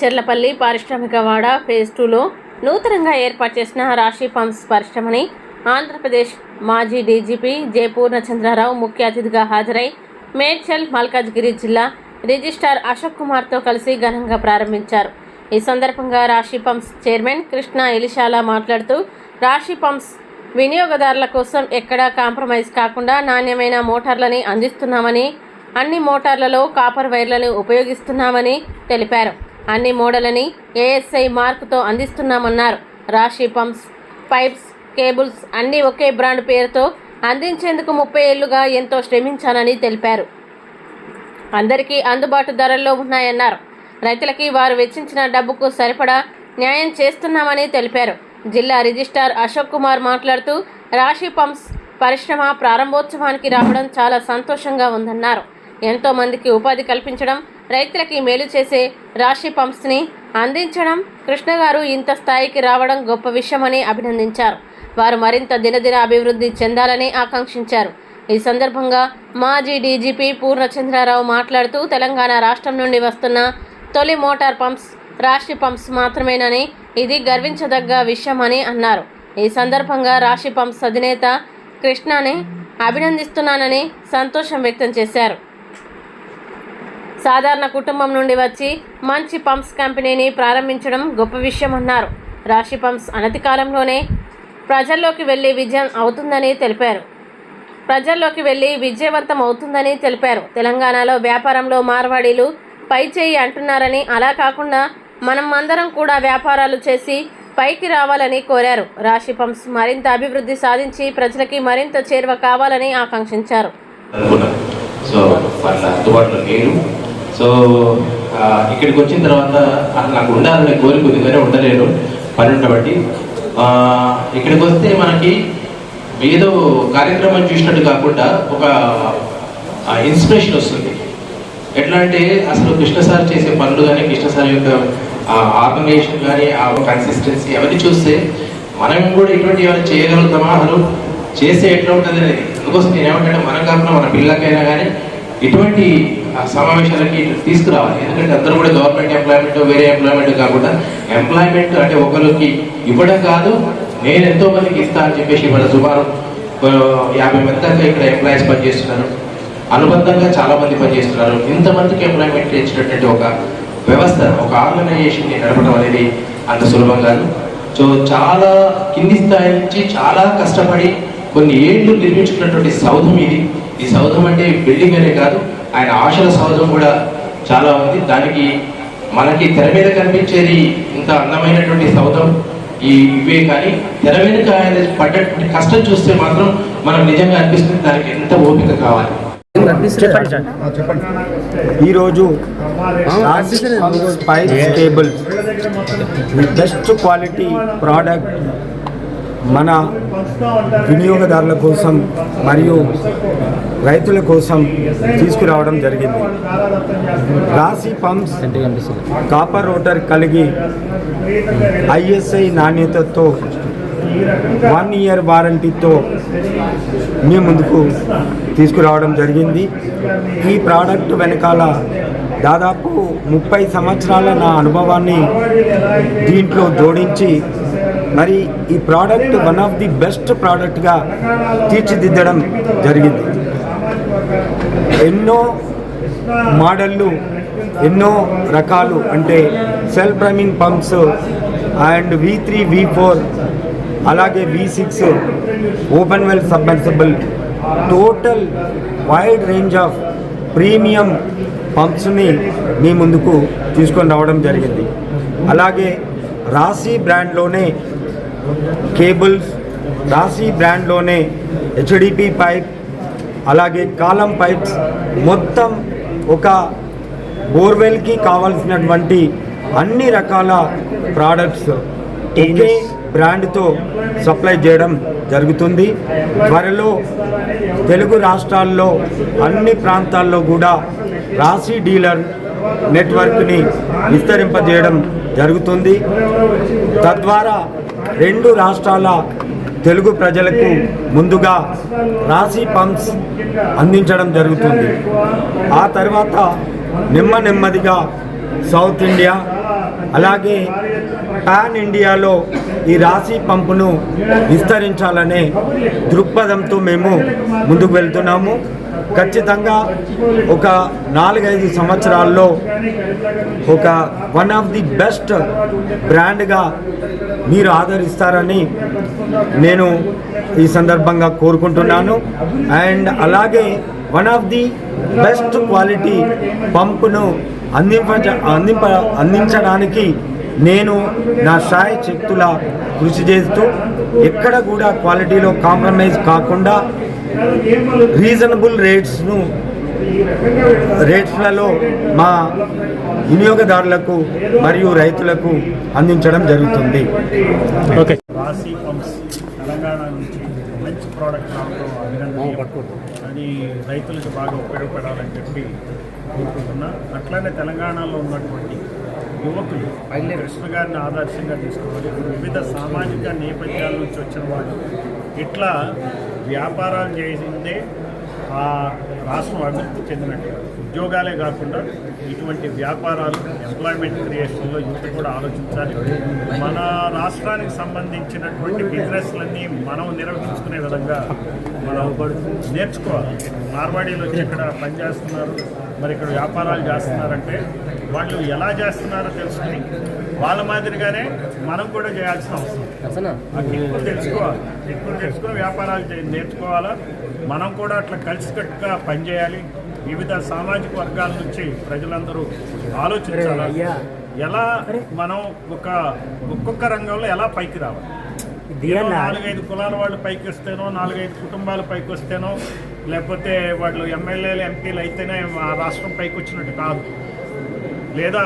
చెర్లపల్లి పారిశ్రామిక వాడ ఫేజ్ టూలో నూతనంగా ఏర్పాటు చేసిన రాశి పంప్స్ పరిశ్రమని ఆంధ్రప్రదేశ్ మాజీ డీజీపీ జె పూర్ణచంద్రరావు ముఖ్య అతిథిగా హాజరై మేడ్చల్ మల్కాజ్గిరి జిల్లా రిజిస్ట్రార్ అశోక్ కుమార్తో కలిసి ఘనంగా ప్రారంభించారు. ఈ సందర్భంగా రాశి పంప్స్ చైర్మన్ కృష్ణ ఎలిశాల మాట్లాడుతూ రాశి పంప్స్ వినియోగదారుల కోసం ఎక్కడా కాంప్రమైజ్ కాకుండా నాణ్యమైన మోటార్లని అందిస్తున్నామని అన్ని మోటార్లలో కాపర్ వైర్లను ఉపయోగిస్తున్నామని తెలిపారు. అన్ని మోడలని ఏఎస్ఐ మార్కుతో అందిస్తున్నామన్నారు. రాశి పంప్స్ పైప్స్ కేబుల్స్ అన్నీ ఒకే బ్రాండ్ పేరుతో అందించేందుకు ముప్పై ఏళ్ళుగా ఎంతో శ్రమించానని తెలిపారు. అందరికీ అందుబాటు ధరల్లో ఉన్నాయన్నారు. రైతులకి వారు వెచ్చించిన డబ్బుకు సరిపడా న్యాయం చేస్తున్నామని తెలిపారు. జిల్లా రిజిస్టార్ అశోక్ కుమార్ మాట్లాడుతూ రాశి పంప్స్ పరిశ్రమ ప్రారంభోత్సవానికి రావడం చాలా సంతోషంగా ఉందన్నారు. ఎంతోమందికి ఉపాధి కల్పించడం రైతులకి మేలు చేసే రాశి పంప్స్ని అందించడం కృష్ణగారు ఇంత స్థాయికి రావడం గొప్ప విషయమని అభినందించారు. వారు మరింత దినదిన అభివృద్ధి చెందాలని ఆకాంక్షించారు. ఈ సందర్భంగా మాజీ డీజీపీ పూర్ణచంద్రారావు మాట్లాడుతూ తెలంగాణ రాష్ట్రం నుండి వస్తున్న తొలి మోటార్ పంప్స్ రాశి పంప్స్ మాత్రమేనని ఇది గర్వించదగ్గ విషయమని అన్నారు. ఈ సందర్భంగా రాశి పంప్స్ అధినేత కృష్ణని అభినందిస్తున్నానని సంతోషం వ్యక్తం చేశారు. సాధారణ కుటుంబం నుండి వచ్చి మంచి పంప్స్ కంపెనీని ప్రారంభించడం గొప్ప విషయం అన్నారు. రాశి పంప్స్ అనతి కాలంలోనే ప్రజల్లోకి వెళ్ళి విజయం అవుతుందని తెలిపారు. ప్రజల్లోకి వెళ్ళి విజయవంతం అవుతుందని తెలిపారు. తెలంగాణలో వ్యాపారంలో మార్వాడీలు పై చేయి అంటున్నారని అలా కాకుండా మనం అందరం కూడా వ్యాపారాలు చేసి పైకి రావాలని కోరారు. రాశి పంప్స్ మరింత అభివృద్ధి సాధించి ప్రజలకి మరింత చేరువ కావాలని ఆకాంక్షించారు. సో అందుబాటులో నేను సో ఇక్కడికి వచ్చిన తర్వాత నాకు ఉండాలనే కోరిక ఉంది కానీ ఉండలేను పని ఉండబట్టి ఇక్కడికి వస్తే మనకి ఏదో కార్యక్రమం చూసినట్టు కాకుండా ఒక ఇన్స్పిరేషన్ వస్తుంది. ఎట్లా అంటే అసలు కృష్ణ సార్ చేసే పనులు కానీ కృష్ణ సార్ యొక్క ఆర్గనైజేషన్ కానీ ఆ కన్సిస్టెన్సీ అవన్నీ చూస్తే మనం కూడా ఇటువంటి ఏమైనా చేయగలుగుతామా? అసలు చేస్తే ఎట్లా ఉంటుంది అనేది. అందుకోసం నేను ఏమంటే మనం కాకుండా మన పిల్లలకైనా కానీ ఇటువంటి ఆ, సమావేశాలకి తీసుకురావాలి. ఎందుకంటే అందరూ కూడా గవర్నమెంట్ ఎంప్లాయ్మెంట్ వేరే ఎంప్లాయ్మెంట్ కాకుండా ఎంప్లాయ్మెంట్ అంటే ఒకరికి ఇవ్వడం కాదు నేను ఎంతో మందికి ఇస్తా అని చెప్పేసి మన సుమారు యాభై మంది దాకా ఇక్కడ ఎంప్లాయీస్ పనిచేస్తున్నారు. అనుబంధంగా చాలా మంది పనిచేస్తున్నారు. ఇంతమందికి ఎంప్లాయ్మెంట్ ఇచ్చినటువంటి ఒక వ్యవస్థ ఒక ఆర్గనైజేషన్ నడపడం అనేది అంత సులభం కాదు. సో చాలా కింది స్థాయి నుంచి చాలా కష్టపడి కొన్ని ఏళ్ళు నిర్మించుకున్నటువంటి సౌధం ఇది. ఈ సౌధం అంటే బిల్డింగ్ అనే కాదు ఆయన ఆశల సౌధం కూడా చాలా ఉంది. దానికి మనకి తెర మీద కనిపించేది ఇంత అందమైనటువంటి సౌధం ఈ ఇవే కానీ తెర వెనుక ఆయన పడ్డటువంటి కష్టం చూస్తే మాత్రం మనం నిజంగా అనిపిస్తుంది దానికి ఎంత ఓపిక కావాలి. ఈరోజు spice table best quality product మన వినియోగదారుల కోసం మరియు రైతుల కోసం తీసుకురావడం జరిగింది. రాశి పంప్స్ కాపర్ రోటర్ కలిగి ఐఎస్ఐ నాణ్యతతో వన్ ఇయర్ వారంటీతో మీ ముందుకు తీసుకురావడం జరిగింది. ఈ ప్రోడక్ట్ వెనకాల దాదాపు ముప్పై సంవత్సరాల నా అనుభవాన్ని దీంట్లో జోడించి మరి ఈ product one of the best ప్రోడక్ట్గా తీర్చిదిద్దడం జరిగింది. ఎన్నో మోడళ్ళు ఎన్నో రకాలు అంటే self priming pumps and V three V four అలాగే V six open well submersible total wide range of premium పంప్స్ని మీ ముందుకు తీసుకొని రావడం జరిగింది. అలాగే రాశి బ్రాండ్లోనే కేబుల్స్ రాశి బ్రాండ్లోనే హెచ్డిపి పైప్ అలాగే కాలం పైప్స్ మొత్తం ఒక బోర్వెల్కి కావాల్సినటువంటి అన్ని రకాల ప్రోడక్ట్స్ ఒకే బ్రాండ్తో సప్లై చేయడం జరుగుతుంది. త్వరలో తెలుగు రాష్ట్రాల్లో అన్ని ప్రాంతాల్లో కూడా రాశి డీలర్ నెట్వర్క్ని విస్తరింపజేయడం జరుగుతుంది. తద్వారా రెండు రాష్ట్రాల తెలుగు ప్రజలకు ముందుగా రాశి పంప్స్ అందించడం జరుగుతుంది. ఆ తర్వాత నెమ్మ నెమ్మదిగా సౌత్ ఇండియా అలాగే పాన్ ఇండియాలో ఈ రాశి పంపును విస్తరించాలనే దృక్పథంతో మేము ముందుకు వెళ్తున్నాము. ఖచ్చితంగా ఒక నాలుగైదు సంవత్సరాల్లో ఒక వన్ ఆఫ్ ది బెస్ట్ బ్రాండ్గా మీరు ఆదరిస్తారని నేను ఈ సందర్భంగా కోరుకుంటున్నాను. అండ్ అలాగే one of the best quality పంపును అందింప అందింప అందించడానికి నేను నా శాయ శక్తుల కృషి చేస్తూ ఎక్కడ కూడా క్వాలిటీలో కాంప్రమైజ్ కాకుండా రీజనబుల్ రేట్స్ను రేట్స్లలో మా వినియోగదారులకు మరియు రైతులకు అందించడం జరుగుతుంది. ఓకే. తెలంగాణ నుంచి మంచి ప్రోడక్ట్ రావడం అభినందనీయం. అని రైతులకు బాగా ఉపయోగపడాలని చెప్పి కోరుకుంటున్నా. అట్లానే తెలంగాణలో ఉన్నటువంటి యువకులు కృష్ణ గారిని ఆదర్శంగా తీసుకోవాలి. వివిధ సామాజిక నేపథ్యాల నుంచి వచ్చిన వాళ్ళు ఇట్లా వ్యాపారాలు చేసిందే ఆ రాష్ట్రం అభివృద్ధి చెందినట్టు. ఉద్యోగాలే కాకుండా ఇటువంటి వ్యాపారాలు ఎంప్లాయ్మెంట్ క్రియేషన్లో యువత కూడా ఆలోచించాలి. మన రాష్ట్రానికి సంబంధించినటువంటి బిజినెస్లన్నీ మనం నిర్వహించుకునే విధంగా మనం నేర్చుకోవాలి. మార్వాడీలు వచ్చి ఇక్కడ పనిచేస్తున్నారు మరి ఇక్కడ వ్యాపారాలు చేస్తున్నారంటే వాళ్ళు ఎలా చేస్తున్నారో తెలుసుకుని వాళ్ళ మాదిరిగానే మనం కూడా చేయాల్సిన అవసరం. కిక్కులు తెలుసుకోవాలి. కిక్కులు తెలుసుకుని వ్యాపారాలు నేర్చుకోవాలా? మనం కూడా అట్లా కలిసికట్టుగా పనిచేయాలి వివిధ సామాజిక వర్గాల నుంచి ప్రజలందరూ ఆలోచించాలి ఎలా మనం ఒక ఒక్కొక్క రంగంలో ఎలా పైకి రావాలి? నాలుగైదు కులాల వాళ్ళు పైకి వస్తేనో నాలుగైదు కుటుంబాలు పైకి వస్తేనో లేకపోతే వాళ్ళు ఎమ్మెల్యేలు ఎంపీలు అయితేనే మా రాష్ట్రం పైకి వచ్చినట్టు కాదు. లేదా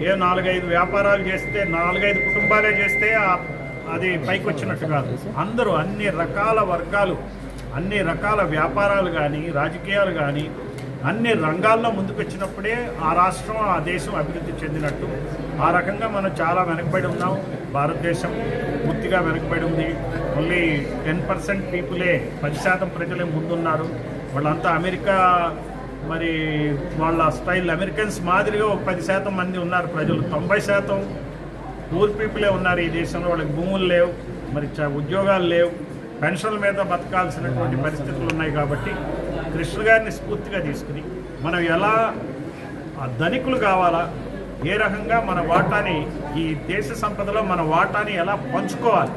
ఏ నాలుగైదు వ్యాపారాలు చేస్తే నాలుగైదు కుటుంబాలే చేస్తే ఆ- అది పైకి వచ్చినట్టు కాదు. అందరూ అన్ని రకాల వర్గాలు అన్ని రకాల వ్యాపారాలు కానీ రాజకీయాలు కానీ అన్ని రంగాల్లో ముందుకు వచ్చినప్పుడే ఆ రాష్ట్రం ఆ దేశం అభివృద్ధి చెందినట్టు. ఆ రకంగా మనం చాలా వెనకబడి ఉన్నాం. భారతదేశం పూర్తిగా వెనకబడి ఉంది. ఓన్లీ టెన్ పర్సెంట్ పీపులే పది శాతం ప్రజలే ముందున్నారు. వాళ్ళంతా అమెరికా మరి వాళ్ళ స్టైల్ అమెరికన్స్ మాదిరిగా ఒక పది శాతం మంది ఉన్నారు ప్రజలు. తొంభై శాతం పూర్ పీపులే ఉన్నారు ఈ దేశంలో. వాళ్ళకి భూములు లేవు. మరి ఉద్యోగాలు లేవు. పెన్షన్ల మీద బతకాల్సినటువంటి పరిస్థితులు ఉన్నాయి కాబట్టి కృష్ణ గారిని స్ఫూర్తిగా తీసుకుని మనం ఎలా ఆ ధనికులు కావాలా ఏ రకంగా మన వాటాని ఈ దేశ సంపదలో మన వాటాని ఎలా పంచుకోవాలి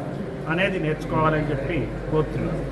అనేది నేర్చుకోవాలని చెప్పి కోరుతున్నాను.